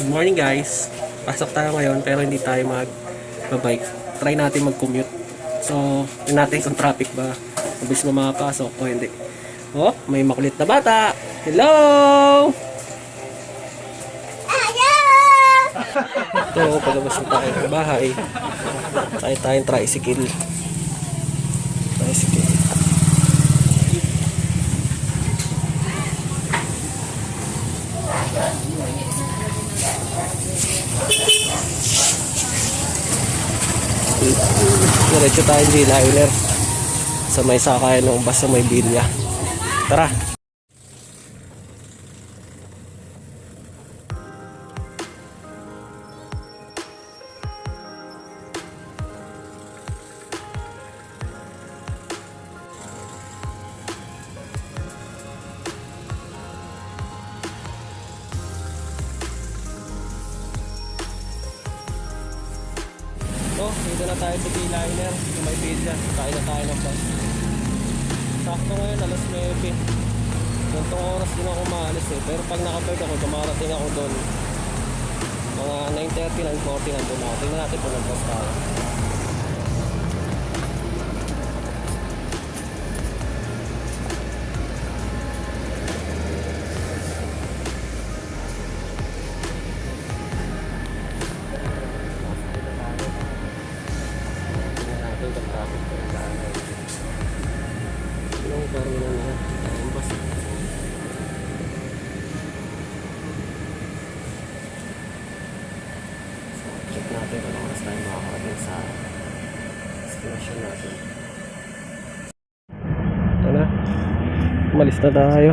Good morning guys. Pasok tayo ngayon pero hindi tayo mag bike. Try natin mag-commute. So, tingnan natin kung traffic ba. Mabilis mo makapasok o hindi. Oh, may makulit na bata. Hello! Ito, palabas na tayo ng bahay. Tayo tayong tricycle. Tricycle. Diretso tayo di liner sa may sakayan ng bus sa may bilya. Tara! Tayo sa B-liner, sa may bilya. Kain na tayo ng bus. Sakto ngayon, alas 9. Gantong oras din ako maalis eh. Pero pag nakabike ako, dumarating ako doon. Mga 9.30, 9.40 nandun ako. Tingnan natin kung nag-bus tayo. Umalis na tayo.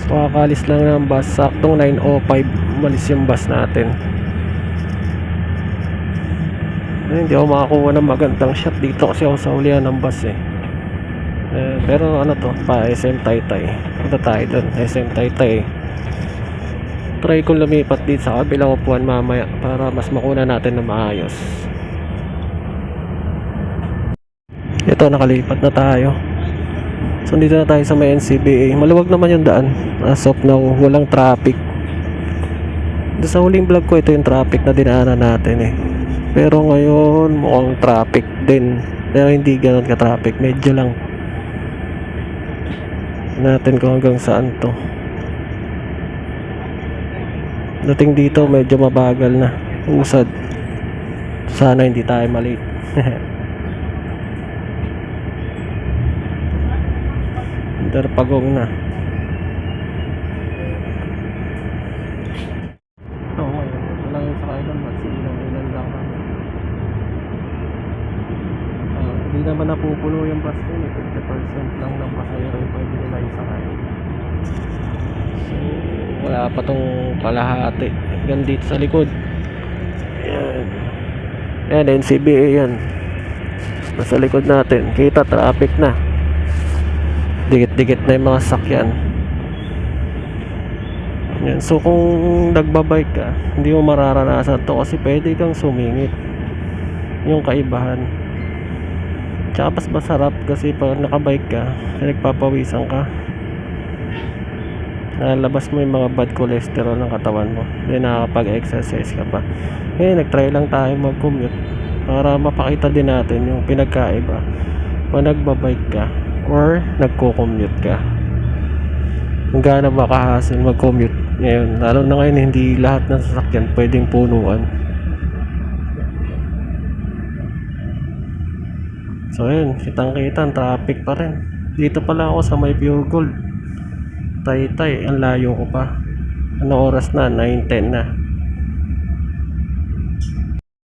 So, kakaalis lang ng bus. Saktong 9.05 umalis yung bus natin. Eh, hindi ako makakuha ng magandang shot dito kasi ako sa ulian ng bus eh. Eh, pero ano to, pa SM Taytay. Punta tayo doon, SM Taytay. Try kong lumipat dito sa kabilang upuan mamaya para mas makuna natin na maayos. Ito, nakalipat na tayo. So, dito na tayo sa may NCBA. Maluwag naman yung daan. As of now, walang traffic. Doon sa huling vlog ko, ito yung traffic na dinaanan natin eh. Pero ngayon, mukhang traffic din. Pero hindi ganun ka-traffic. Medyo lang. Natin kung hanggang saan to. Dating dito, medyo mabagal na. Usad. Sana hindi tayo malate. Darpagong na. Oo, ngayon. Wala yung sa. Ah, Hindi naman napupuno yung bus eh. 50% lang ng pasahero yung pwede nila isakay. So, wala pa tong kalahati. Hanggang dito sa likod. Ayan. Ayan, NCBA yan. Nasa likod natin. Kita, traffic na. Dikit-dikit na yung mga sakyan. Yan. So kung nagbabike ka, hindi mo mararanasan to kasi pwede kang sumingit. Yung kaibahan. Tsaka mas masarap kasi pag nakabike ka, nagpapawisan ka. Nalabas mo yung mga bad cholesterol ng katawan mo. Then nakakapag-exercise ka pa. Eh, nag-try lang tayo mag-commute para mapakita din natin yung pinagkaiba pag nagbabike ka or nagko-commute ka. Kung gaano ba kahasil mag-commute ngayon. Lalo na ngayon hindi lahat ng sasakyan pwedeng punuan. So ayun, kitang kita ang traffic pa rin. Dito pala ako sa may Pure Gold. Taytay, ang layo ko pa. Ano oras na? 9.10 na.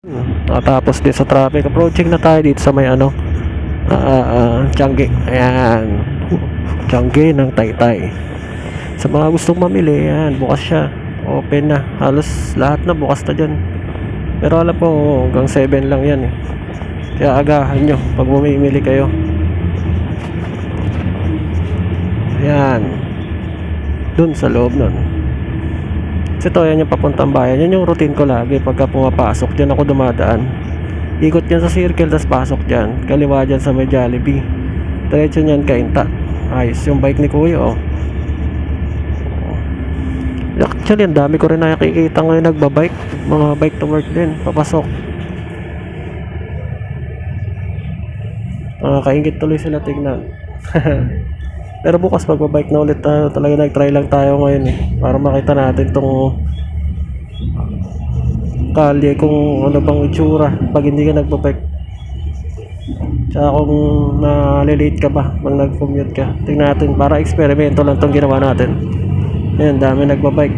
Hmm, Natapos din sa traffic. Approaching na tayo dito sa may ano. Ah, Tiangge. Ayan. Tiangge ng Taytay. Sa mga gustong mamili, yan, bukas siya. Open na. Halos lahat na bukas na dyan. Pero alam ko, hanggang 7 lang yan eh. Kaya agahan nyo pag bumimili kayo. Ayan. Dun sa loob nun. Kasi to, yan yung papuntang bayan. Yan yung routine ko lagi pagka pumapasok. Diyan ako dumadaan. Ikot yan sa circle, tas pasok dyan. Kaliwa dyan sa may Jollibee. Diretso niyan kainta. Ayos yung bike ni Kuya, oh. Actually, ang dami ko rin nakikita ngayon nagbabike. Mga bike to work din, papasok. Nakakaingit tuloy sila tignan. Pero bukas magbabike na ulit tayo. Talaga nag-try lang tayo ngayon eh. Para makita natin tong kalye kung ano bang itsura pag hindi ka nagbabike. Tsaka kung nalilate ka ba pag nag-commute ka. Tingnan natin para eksperimento lang tong ginawa natin. Ayan, dami nagbabike.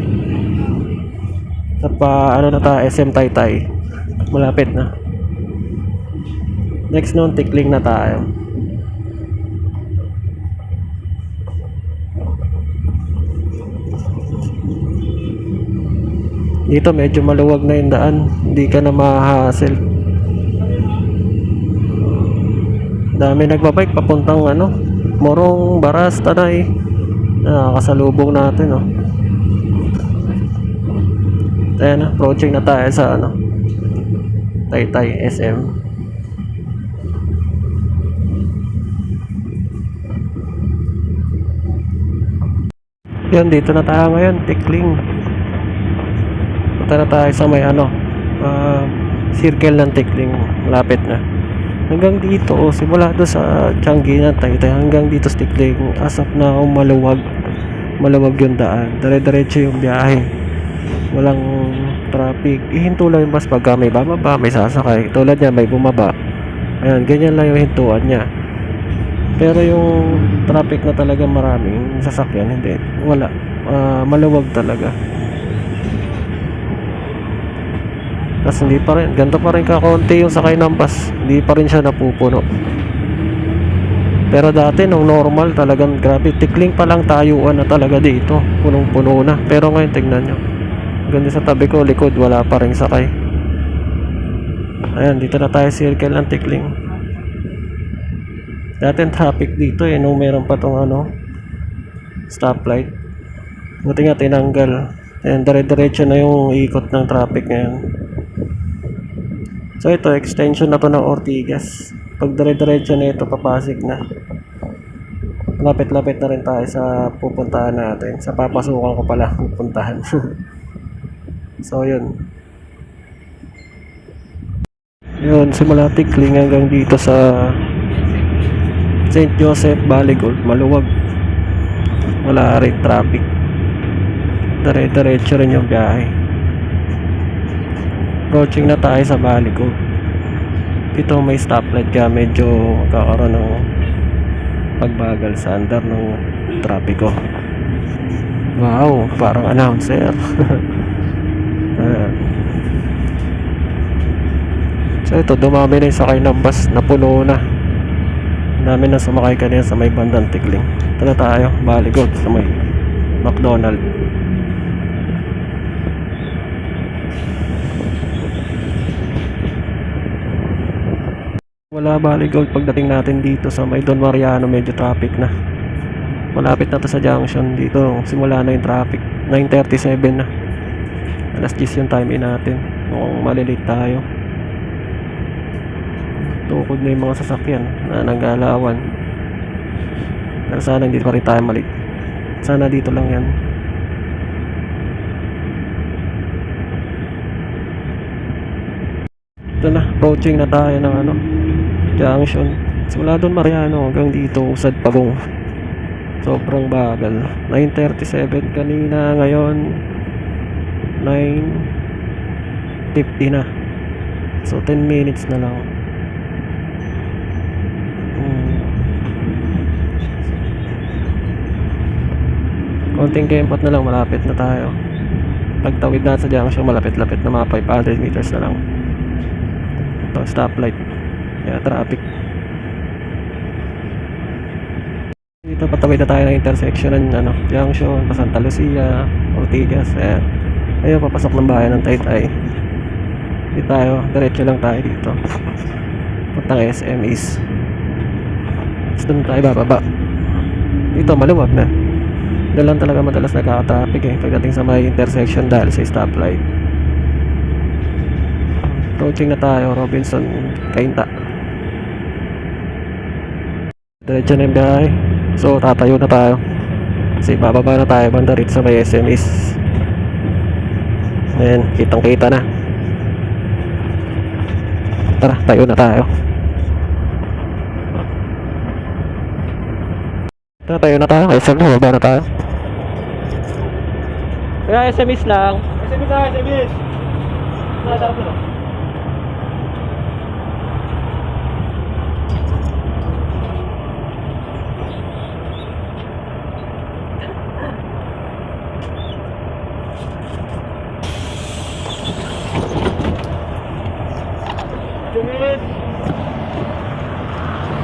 At pa, ano na ta, SM Taytay. Malapit na. Next noon, tikling na tayo. Dito medyo maluwag na yung daan. Hindi ka na mahahassle. Dami nagbabike papuntang ano, Morong, Baras, Tanay. Nakakasalubong natin, oh. Ayan, approaching na tayo sa ano, Taytay SM. Yan, dito na tayo ngayon, Tikling. Punta na tayo sa may ano, ah, circle ng Tikling. Malapit na. Hanggang dito, oh, simula doon sa Changi na Taytay, hanggang dito sa Tikling, asap na oh, maluwag. Maluwag yung daan. Dire-diretso yung biyahe. Walang traffic. Ihinto lang yung bus pagka may bababa, may sasakay. Tulad niya, may bumaba. Ayan, ganyan lang yung hintuan niya. Pero yung traffic na talaga maraming sasakyan, hindi. Wala. Ah, maluwag talaga. Tapos hindi pa rin, ganito pa rin kakaunti yung sakay ng bus. Hindi pa rin siya napupuno. Pero dati nung normal talagang grabe, tikling pa lang tayuan na talaga dito. Punong-puno na. Pero ngayon tignan nyo. Ganda sa tabi ko, likod, wala pa rin sakay. Ayan, dito na tayo circle ng tikling. Dati traffic dito eh, nung meron pa tong ano, stoplight. Buti nga tinanggal. Ayan, dire-diretso na yung ikot ng traffic ngayon. So ito, extension na to ng Ortigas. Pag dire-diretso na ito, papasik na. Lapit-lapit na rin tayo sa pupuntahan natin. Sa papasukan ko pala pupuntahan. so yun. Yun, simula Tikling hanggang dito sa St. Joseph Baligold, maluwag. Wala rin traffic. Dire-diretso rin yung biyahe. Approaching na tayo sa Baligold. Dito may stoplight kaya medyo magkakaroon ng pagbagal sa andar ng trapiko. Wow, parang announcer. Ayan. so ito, dumami na yung sakay ng bus, na. Ang dami na sumakay kanina sa may bandang tikling. Ito na tayo, Baligold sa may McDonald. Wala Baligold pagdating natin dito sa may Don Mariano, medyo traffic na. Malapit na to sa junction dito. Simula na yung traffic. 9.37 na. Alas 10 yung time in natin. Mukhang malilate tayo. Tukod na yung mga sasakyan na nagalawan. Pero sana hindi pa rin tayo malate. Sana dito lang yan. Ito na, approaching na tayo ng ano, junction. Simula doon Mariano hanggang dito, Usad Pagong. Sobrang bagal. 9.37 kanina, ngayon 9.50 na. So 10 minutes na lang. Hmm. Konting kempot na lang, malapit na tayo. Pagtawid natin sa junction, malapit-lapit na mga 500 meters na lang. Ito, stoplight. Kaya traffic. Dito patawid na tayo ng intersection ng ano, junction, pa Santa Lucia, Ortigas. Ayan. Ayun, papasok ng bayan ng Taytay. Dito tayo, diretso lang tayo dito. Puntang SM East. Tapos doon tayo bababa. Dito, maluwag na. Doon lang talaga madalas nagkaka-traffic eh. Pagdating sa may intersection dahil sa stoplight. Approaching na tayo, Robinson, Kainta. Diretso na yung biyahe. So, tatayo na tayo. Kasi bababa na tayo banda rito sa may SMEs. Ayan, kitang kita na. Tara, tayo na tayo. Tara, tayo na tayo. SM na, baba na tayo. Kaya SMS lang. SMS na, SMS! Nadaan mo na. SMS!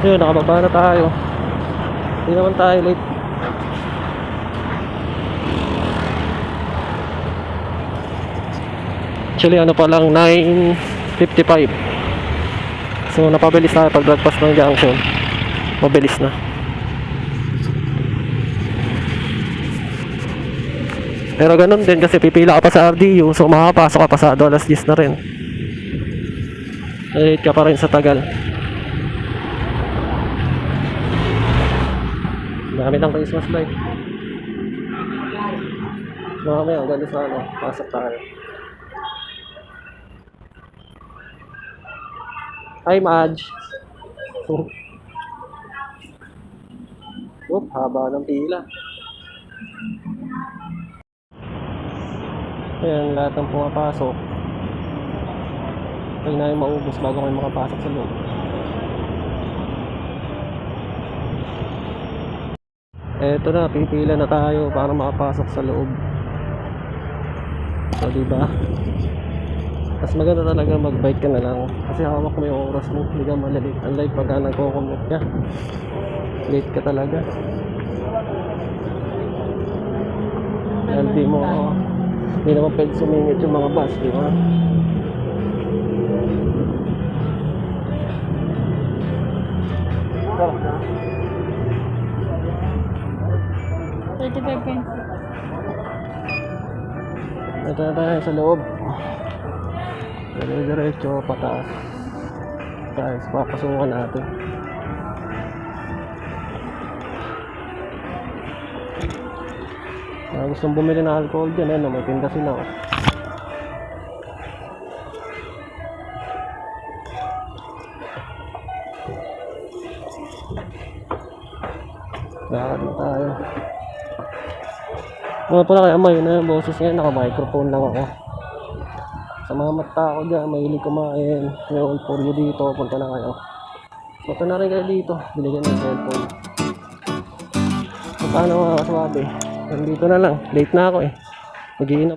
Yun, nakababa na tayo. Hindi naman tayo late. Actually, ano pa lang, 9.55. So, napabilis tayo pag lagpas ng junction. Mabilis na. Pero ganun din kasi pipila ka pa sa RDU, so makakapasok ka pa sa alas 10 na rin. Late ka pa rin sa tagal. Gamit ang Christmas light. Mamaya, ang ganda sa ano, pasok tayo. Hi, Madge. Oh, haba ng pila. Ayan, lahat ng pumapasok. Na yung maubos bago kayo makapasok sa loob. Eto na, pipila na tayo para makapasok sa loob. So, diba? Mas maganda talaga mag-bike ka na lang. Kasi hawak mo yung oras mo. Hindi ka malilate. Unlike pagka nagko-commute ka. Late ka talaga. Dahil di mo, hindi naman pwede sumingit yung mga bus, di ba? Ito na tayo sa loob. Dire-diretso, pataas. Guys, papasukan natin. Ah, gustong bumili ng alcohol dyan, eh, no? may tinda sila. Oh. Mga pala kaya may na yung boses ngayon, naka-microphone lang ako. Sa mga mata ako dyan, mahilig kumain. May all for you dito, punta na kayo. Punta na rin kayo dito, binigyan ng cellphone. So, paano mga kaswabe? Nandito na lang, late na ako eh. Mag-iinap.